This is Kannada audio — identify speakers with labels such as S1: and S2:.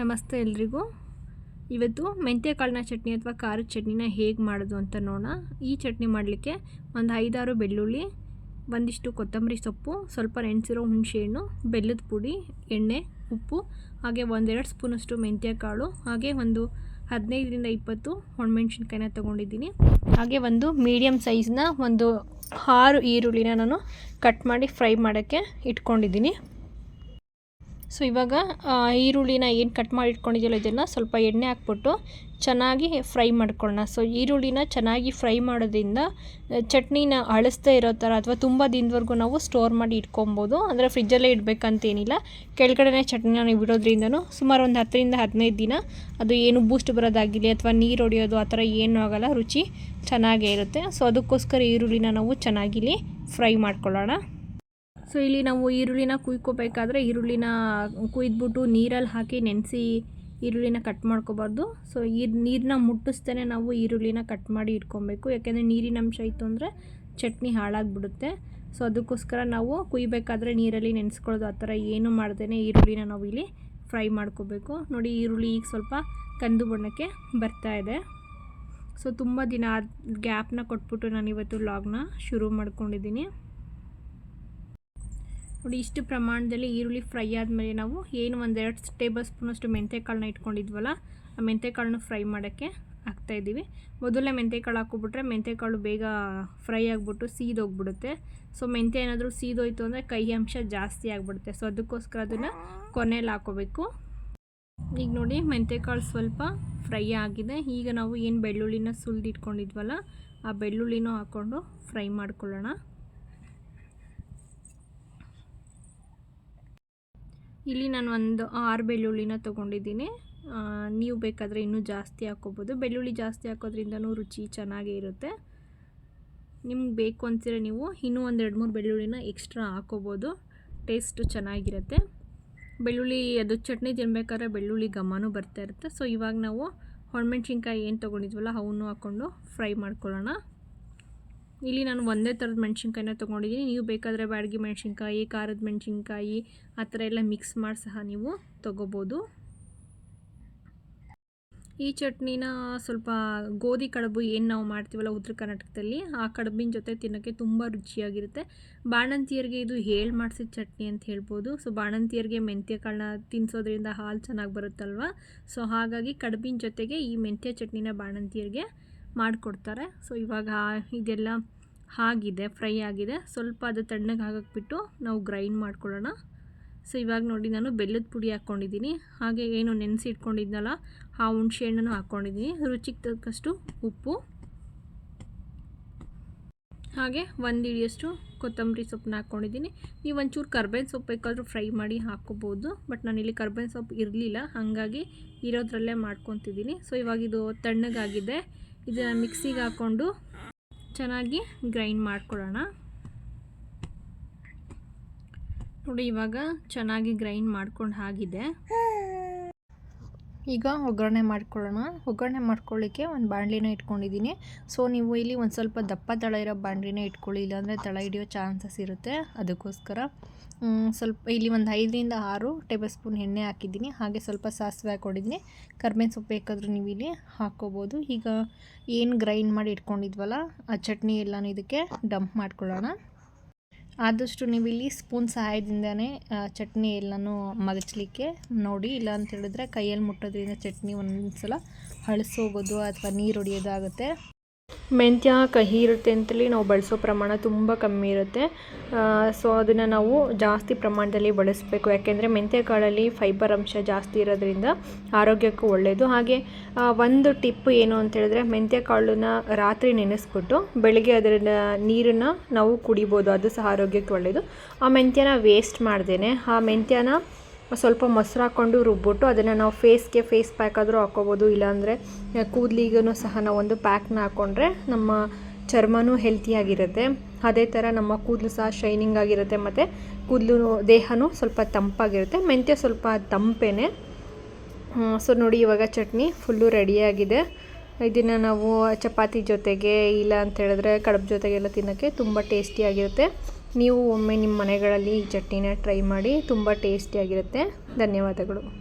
S1: ನಮಸ್ತೆ ಎಲ್ರಿಗೂ. ಇವತ್ತು ಮೆಂತ್ಯ ಕಾಳಿನ ಚಟ್ನಿ ಅಥವಾ ಖಾರದ ಚಟ್ನಿನ ಹೇಗೆ ಮಾಡೋದು ಅಂತ ನೋಡೋಣ. ಈ ಚಟ್ನಿ ಮಾಡಲಿಕ್ಕೆ ಒಂದು ಐದಾರು ಬೆಳ್ಳುಳ್ಳಿ, ಒಂದಿಷ್ಟು ಕೊತ್ತಂಬರಿ ಸೊಪ್ಪು, ಸ್ವಲ್ಪ ನೆನೆಸಿರೋ ಹುಣಸೆಹಣ್ಣು, ಬೆಲ್ಲದ ಪುಡಿ, ಎಣ್ಣೆ, ಉಪ್ಪು, ಹಾಗೆ ಒಂದೆರಡು ಸ್ಪೂನಷ್ಟು ಮೆಂತ್ಯ ಕಾಳು, ಹಾಗೆ ಒಂದು ಹದಿನೈದರಿಂದ ಇಪ್ಪತ್ತು ಒಣಮೆಣ್ಸಿನ್ಕಾಯಿನ ತೊಗೊಂಡಿದ್ದೀನಿ. ಹಾಗೆ ಒಂದು ಮೀಡಿಯಮ್ ಸೈಜ್ನ ಒಂದು ಆರು ಈರುಳ್ಳಿನ ನಾನು ಕಟ್ ಮಾಡಿ ಫ್ರೈ ಮಾಡೋಕ್ಕೆ ಇಟ್ಕೊಂಡಿದ್ದೀನಿ. ಸೊ ಇವಾಗ ಈರುಳ್ಳಿನ ಏನು ಕಟ್ ಮಾಡಿ ಇಟ್ಕೊಂಡಿದ್ದೀವಲ್ಲ ಇದನ್ನು ಸ್ವಲ್ಪ ಎಣ್ಣೆ ಹಾಕ್ಬಿಟ್ಟು ಚೆನ್ನಾಗಿ ಫ್ರೈ ಮಾಡ್ಕೊಳ್ಳೋಣ. ಸೊ ಈರುಳ್ಳಿನ ಚೆನ್ನಾಗಿ ಫ್ರೈ ಮಾಡೋದ್ರಿಂದ ಚಟ್ನಿನ ಅಳಿಸ್ದೇ ಇರೋ ಥರ ಅಥವಾ ತುಂಬ ದಿನದವರೆಗೂ ನಾವು ಸ್ಟೋರ್ ಮಾಡಿ ಇಟ್ಕೊಬೋದು. ಅಂದರೆ ಫ್ರಿಜ್ಜಲ್ಲೇ ಇಡಬೇಕಂತೇನಿಲ್ಲ. ಕೆಳಗಡೆ ಚಟ್ನಿನ ನೀವು ಸುಮಾರು ಒಂದು ಹತ್ತರಿಂದ ಹದಿನೈದು ದಿನ ಅದು ಏನು ಬೂಸ್ಟ್ ಬರೋದಾಗಿರಲಿ ಅಥವಾ ನೀರು ಹೊಡೆಯೋದು ಆ ಥರ ಏನೂ ಆಗೋಲ್ಲ. ರುಚಿ ಚೆನ್ನಾಗೇ ಇರುತ್ತೆ. ಸೊ ಅದಕ್ಕೋಸ್ಕರ ಈರುಳ್ಳಿನ ನಾವು ಚೆನ್ನಾಗಿಲಿ ಫ್ರೈ ಮಾಡ್ಕೊಳ್ಳೋಣ. ಸೊ ಇಲ್ಲಿ ನಾವು ಈರುಳ್ಳಿನ ಕುಯ್ಕೋಬೇಕಾದ್ರೆ ಈರುಳ್ಳಿನ ಕುಯ್ದ್ಬಿಟ್ಟು ನೀರಲ್ಲಿ ಹಾಕಿ ನೆನೆಸಿ ಈರುಳ್ಳಿನ ಕಟ್ ಮಾಡ್ಕೋಬಾರ್ದು. ಸೊ ಈ ನೀರನ್ನ ಮುಟ್ಟಿಸ್ತೇನೆ ನಾವು ಈರುಳ್ಳಿನ ಕಟ್ ಮಾಡಿ ಇಟ್ಕೊಬೇಕು. ಯಾಕೆಂದರೆ ನೀರಿನ ಅಂಶ ಇತ್ತು ಅಂದರೆ ಚಟ್ನಿ ಹಾಳಾಗಿಬಿಡುತ್ತೆ. ಸೊ ಅದಕ್ಕೋಸ್ಕರ ನಾವು ಕುಯ್ಬೇಕಾದ್ರೆ ನೀರಲ್ಲಿ ನೆನೆಸ್ಕೊಳ್ಳೋದು ಆ ಥರ ಏನು ಮಾಡ್ದೇ ಈರುಳ್ಳಿನ ನಾವು ಇಲ್ಲಿ ಫ್ರೈ ಮಾಡ್ಕೋಬೇಕು. ನೋಡಿ ಈರುಳ್ಳಿ ಈಗ ಸ್ವಲ್ಪ ಕಂದು ಬಣ್ಣಕ್ಕೆ ಬರ್ತಾ ಇದೆ. ಸೊ ತುಂಬ ದಿನ ಗ್ಯಾಪ್ನ ಕೊಟ್ಬಿಟ್ಟು ನಾನು ಇವತ್ತು ಲಾಗ್ನ ಶುರು ಮಾಡ್ಕೊಂಡಿದ್ದೀನಿ. ನೋಡಿ, ಇಷ್ಟು ಪ್ರಮಾಣದಲ್ಲಿ ಈರುಳ್ಳಿ ಫ್ರೈ ಆದಮೇಲೆ ನಾವು ಏನು ಒಂದೆರಡು ಟೇಬಲ್ ಸ್ಪೂನಷ್ಟು ಮೆಂತ್ಯಕಾಳನ್ನ ಇಟ್ಕೊಂಡಿದ್ವಲ್ಲ, ಆ ಮೆಂತ್ಯಕಾಳನ್ನ ಫ್ರೈ ಮಾಡೋಕ್ಕೆ ಹಾಕ್ತಾಯಿದ್ದೀವಿ ಮೊದಲೇ ಮೆಂತ್ಯಕಾಳು ಹಾಕ್ಕೊಬಿಟ್ರೆ ಮೆಂತ್ಯಕಾಳು ಬೇಗ ಫ್ರೈ ಆಗಿಬಿಟ್ಟು ಸೀದೋಗ್ಬಿಡುತ್ತೆ ಸೊ, ಮೆಂತ್ಯ ಏನಾದರೂ ಸೀದೋಯ್ತು ಅಂದರೆ ಕೈ ಅಂಶ ಜಾಸ್ತಿ ಆಗಿಬಿಡುತ್ತೆ. ಸೊ, ಅದಕ್ಕೋಸ್ಕರ ಅದನ್ನು ಕೊನೆಯಲ್ಲಿ ಹಾಕೋಬೇಕು. ಈಗ ನೋಡಿ ಮೆಂತ್ಯಕಾಳು ಸ್ವಲ್ಪ ಫ್ರೈ ಆಗಿದೆ. ಈಗ ನಾವು ಏನು ಬೆಳ್ಳುಳ್ಳಿನ ಸುಲಿದಿಟ್ಕೊಂಡಿದ್ವಲ್ಲ, ಆ ಬೆಳ್ಳುಳ್ಳಿನೂ ಹಾಕ್ಕೊಂಡು ಫ್ರೈ ಮಾಡ್ಕೊಳ್ಳೋಣ. ಇಲ್ಲಿ ನಾನು ಒಂದು ಆರು ಬೆಳ್ಳುಳ್ಳಿನ ತೊಗೊಂಡಿದ್ದೀನಿ. ನೀವು ಬೇಕಾದರೆ ಇನ್ನೂ ಜಾಸ್ತಿ ಹಾಕ್ಕೋಬೋದು. ಬೆಳ್ಳುಳ್ಳಿ ಜಾಸ್ತಿ ಹಾಕೋದ್ರಿಂದನೂ ರುಚಿ ಚೆನ್ನಾಗೇ ಇರುತ್ತೆ. ನಿಮ್ಗೆ ಬೇಕು ಅಂತೀರ ನೀವು ಇನ್ನೂ ಒಂದು ಎರಡು ಮೂರು ಬೆಳ್ಳುಳ್ಳಿನ ಎಕ್ಸ್ಟ್ರಾ ಹಾಕೋಬೋದು ಟೇಸ್ಟು ಚೆನ್ನಾಗಿರುತ್ತೆ. ಬೆಳ್ಳುಳ್ಳಿ, ಅದು ಚಟ್ನಿ ತಿನ್ಬೇಕಾದ್ರೆ ಬೆಳ್ಳುಳ್ಳಿ ಘಮನೂ ಬರ್ತಾ ಇರುತ್ತೆ. ಸೊ, ಇವಾಗ ನಾವು ಹೊಣಮೆಣ್ಸಿನ್ಕಾಯಿ ಏನು ತೊಗೊಂಡಿದ್ವಲ್ಲ, ಅವನ್ನೂ ಹಾಕ್ಕೊಂಡು ಫ್ರೈ ಮಾಡ್ಕೊಳ್ಳೋಣ. ಇಲ್ಲಿ ನಾನು ಒಂದೇ ಥರದ ಮೆಣಸಿನ್ಕಾಯಿನ ತೊಗೊಂಡಿದ್ದೀನಿ. ನೀವು ಬೇಕಾದರೆ ಬ್ಯಾಡಗಿ ಮೆಣಸಿನ್ಕಾಯಿ, ಖಾರದ ಮೆಣಸಿನ್ಕಾಯಿ, ಆ ಥರ ಎಲ್ಲ ಮಿಕ್ಸ್ ಮಾಡಿ ಸಹ ನೀವು ತೊಗೋಬೋದು. ಈ ಚಟ್ನಿನ ಸ್ವಲ್ಪ ಗೋಧಿ ಕಡುಬು ಏನು ನಾವು ಮಾಡ್ತೀವಲ್ಲ ಉತ್ತರ ಕರ್ನಾಟಕದಲ್ಲಿ, ಆ ಕಡುಬಿನ ಜೊತೆ ತಿನ್ನೋಕ್ಕೆ ತುಂಬ ರುಚಿಯಾಗಿರುತ್ತೆ. ಬಾಣಂತಿಯರಿಗೆ ಇದು ಹೇಳಿ ಮಾಡಿಸಿದ ಚಟ್ನಿ ಅಂತ ಹೇಳ್ಬೋದು. ಸೊ, ಬಾಣಂತಿಯರಿಗೆ ಮೆಂತ್ಯ ಕಾಳನ್ನ ತಿನ್ನಿಸೋದ್ರಿಂದ ಹಾಲು ಚೆನ್ನಾಗಿ ಬರುತ್ತಲ್ವ? ಸೊ, ಹಾಗಾಗಿ ಕಡುಬಿನ ಜೊತೆಗೆ ಈ ಮೆಂತ್ಯ ಚಟ್ನಿನ ಬಾಣಂತಿಯರಿಗೆ ಮಾಡಿಕೊಡ್ತಾರೆ. ಸೊ ಇವಾಗ ಇದೆಲ್ಲ ಆಗಿದೆ, ಫ್ರೈ ಆಗಿದೆ. ಸ್ವಲ್ಪ ಅದು ತಣ್ಣಗೆ ಹಾಕಿಬಿಟ್ಟು ನಾವು ಗ್ರೈಂಡ್ ಮಾಡ್ಕೊಳ್ಳೋಣ. ಸೊ ಇವಾಗ ನೋಡಿ ನಾನು ಬೆಲ್ಲದ ಪುಡಿ ಹಾಕ್ಕೊಂಡಿದ್ದೀನಿ. ಹಾಗೆ ಏನು ನೆನೆಸಿ ಇಟ್ಕೊಂಡಿದ್ನಲ್ಲ, ಆ ಹುಣಸೆ ಹಣ್ಣನ್ನು ಹಾಕ್ಕೊಂಡಿದ್ದೀನಿ. ರುಚಿಗೆ ತಕ್ಕಷ್ಟು ಉಪ್ಪು. ಹಾಗೆ ಒಂದು ಹಿಡಿಯಷ್ಟು ಕೊತ್ತಂಬರಿ ಸೊಪ್ಪನ್ನ ಹಾಕ್ಕೊಂಡಿದ್ದೀನಿ. ನೀವು ಒಂಚೂರು ಕರ್ಬೇವಿನ ಸೊಪ್ಪು ಬೇಕಾದರೂ ಫ್ರೈ ಮಾಡಿ ಹಾಕ್ಕೋಬೋದು. ಬಟ್ ನಾನಿಲ್ಲಿ ಕರ್ಬೇವಿನ ಸೊಪ್ಪು ಇರಲಿಲ್ಲ. ಹಾಗಾಗಿ ಇರೋದ್ರಲ್ಲೇ ಮಾಡ್ಕೊತಿದ್ದೀನಿ. ಸೊ ಇವಾಗ ಇದು ತಣ್ಣಗಾಗಿದೆ. ಇದನ್ನು ಮಿಕ್ಸಿಗೆ ಹಾಕ್ಕೊಂಡು ಚೆನ್ನಾಗಿ ಗ್ರೈಂಡ್ ಮಾಡ್ಕೊಳ್ಳೋಣ. ನೋಡಿ ಇವಾಗ ಚೆನ್ನಾಗಿ ಗ್ರೈಂಡ್ ಮಾಡ್ಕೊಂಡು ಆಗಿದೆ. ಈಗ ಒಗ್ಗರಣೆ ಮಾಡ್ಕೊಳ್ಳೋಣ. ಒಗ್ಗರಣೆ ಮಾಡ್ಕೊಳ್ಳಿಕ್ಕೆ ಒಂದು ಬಾಣಲಿನ ಇಟ್ಕೊಂಡಿದ್ದೀನಿ. ಸೊ ನೀವು ಇಲ್ಲಿ ಒಂದು ಸ್ವಲ್ಪ ದಪ್ಪ ತಳ ಇರೋ ಬಾಣಲಿನ ಇಟ್ಕೊಳ್ಳಿ. ಇಲ್ಲಾಂದರೆ ತಳ ಹಿಡಿಯೋ ಚಾನ್ಸಸ್ ಇರುತ್ತೆ ಅದಕ್ಕೋಸ್ಕರ. ಸ್ವಲ್ಪ ಇಲ್ಲಿ ಒಂದು ಐದರಿಂದ ಆರು ಟೇಬಲ್ ಸ್ಪೂನ್ ಎಣ್ಣೆ ಹಾಕಿದ್ದೀನಿ. ಹಾಗೆ ಸ್ವಲ್ಪ ಸಾಸಿವೆ ಹಾಕೊಂಡಿದ್ದೀನಿ. ಕರ್ಬೇವಿನ ಸೊಪ್ಪು ಬೇಕಾದರೂ ನೀವು ಇಲ್ಲಿ ಹಾಕ್ಕೋಬೋದು. ಈಗ ಏನು ಗ್ರೈಂಡ್ ಮಾಡಿ ಇಟ್ಕೊಂಡಿದ್ವಲ್ಲ, ಆ ಚಟ್ನಿ ಎಲ್ಲನೂ ಇದಕ್ಕೆ ಡಂಪ್ ಮಾಡ್ಕೊಳ್ಳೋಣ. ಆದಷ್ಟು ನೀವು ಇಲ್ಲಿ ಸ್ಪೂನ್ ಸಹಾಯದಿಂದನೇ ಚಟ್ನಿ ಎಲ್ಲನೂ ಮಗಚಲಿಕ್ಕೆ ನೋಡಿ. ಇಲ್ಲ ಅಂತ ಹೇಳಿದ್ರೆ ಕೈಯಲ್ಲಿ ಮುಟ್ಟೋದ್ರಿಂದ ಚಟ್ನಿ ಒಂದೊಂದು ಸಲ ಹಳಸೋಗೋದು ಅಥವಾ ನೀರು ಹೊಡಿಯೋದಾಗುತ್ತೆ. ಮೆಂತ್ಯ ಕಹಿ ಇರುತ್ತೆ ಅಂತೇಳಿ ನಾವು ಬಳಸೋ ಪ್ರಮಾಣ ತುಂಬ ಕಮ್ಮಿ ಇರುತ್ತೆ. ಸೊ ಅದನ್ನು ನಾವು ಜಾಸ್ತಿ ಪ್ರಮಾಣದಲ್ಲಿ ಬಳಸಬೇಕು. ಯಾಕೆಂದರೆ ಮೆಂತ್ಯ ಕಾಳಲ್ಲಿ ಫೈಬರ್ ಅಂಶ ಜಾಸ್ತಿ ಇರೋದ್ರಿಂದ ಆರೋಗ್ಯಕ್ಕೂ ಒಳ್ಳೆಯದು ಹಾಗೆ ಒಂದು ಟಿಪ್ ಏನು ಅಂತ ಹೇಳಿದ್ರೆ ಮೆಂತ್ಯ ಕಾಳನ್ನ ರಾತ್ರಿ ನೆನೆಸ್ಬಿಟ್ಟು ಬೆಳಗ್ಗೆ ಅದರ ನೀರನ್ನು ನಾವು ಕುಡಿಬೋದು. ಅದು ಸಹ ಆರೋಗ್ಯಕ್ಕೆ ಒಳ್ಳೆಯದು ಆ ಮೆಂತ್ಯನ ವೇಸ್ಟ್ ಮಾಡ್ದೇನೆ. ಆ ಮೆಂತ್ಯನ ಸ್ವಲ್ಪ ಮೊಸರು ಹಾಕ್ಕೊಂಡು ರುಬ್ಬಿಟ್ಟು ಅದನ್ನು ನಾವು ಫೇಸ್ಗೆ ಫೇಸ್ ಪ್ಯಾಕ್ ಆದರೂ ಹಾಕ್ಕೋಬೋದು. ಇಲ್ಲಾಂದರೆ ಕೂದಲಿಗೂ ಸಹ ನಾವು ಒಂದು ಪ್ಯಾಕ್ನ ಹಾಕ್ಕೊಂಡ್ರೆ ನಮ್ಮ ಚರ್ಮನೂ ಹೆಲ್ತಿಯಾಗಿರುತ್ತೆ ಅದೇ ಥರ ನಮ್ಮ ಕೂದಲು ಸಹ ಶೈನಿಂಗ್ ಆಗಿರುತ್ತೆ ಮತ್ತು ಕೂದಲು ದೇಹನೂ ಸ್ವಲ್ಪ ತಂಪಾಗಿರುತ್ತೆ. ಮೆಂತ್ಯ ಸ್ವಲ್ಪ ತಂಪೇನೆ. ಸೊ ನೋಡಿ ಇವಾಗ ಚಟ್ನಿ ಫುಲ್ಲು ರೆಡಿಯಾಗಿದೆ ಇದನ್ನು ನಾವು ಚಪಾತಿ ಜೊತೆಗೆ ಇಲ್ಲ ಅಂತ ಹೇಳಿದ್ರೆ ಕಡಬು ಜೊತೆಗೆಲ್ಲ ತಿನ್ನೋಕ್ಕೆ ತುಂಬ ಟೇಸ್ಟಿಯಾಗಿರುತ್ತೆ ನೀವು ಒಮ್ಮೆ ನಿಮ್ಮ ಮನೆಗಳಲ್ಲಿ ಈ ಚಟ್ನಿನ ಟ್ರೈ ಮಾಡಿ ತುಂಬ ಟೇಸ್ಟಿಯಾಗಿರುತ್ತೆ ಧನ್ಯವಾದಗಳು.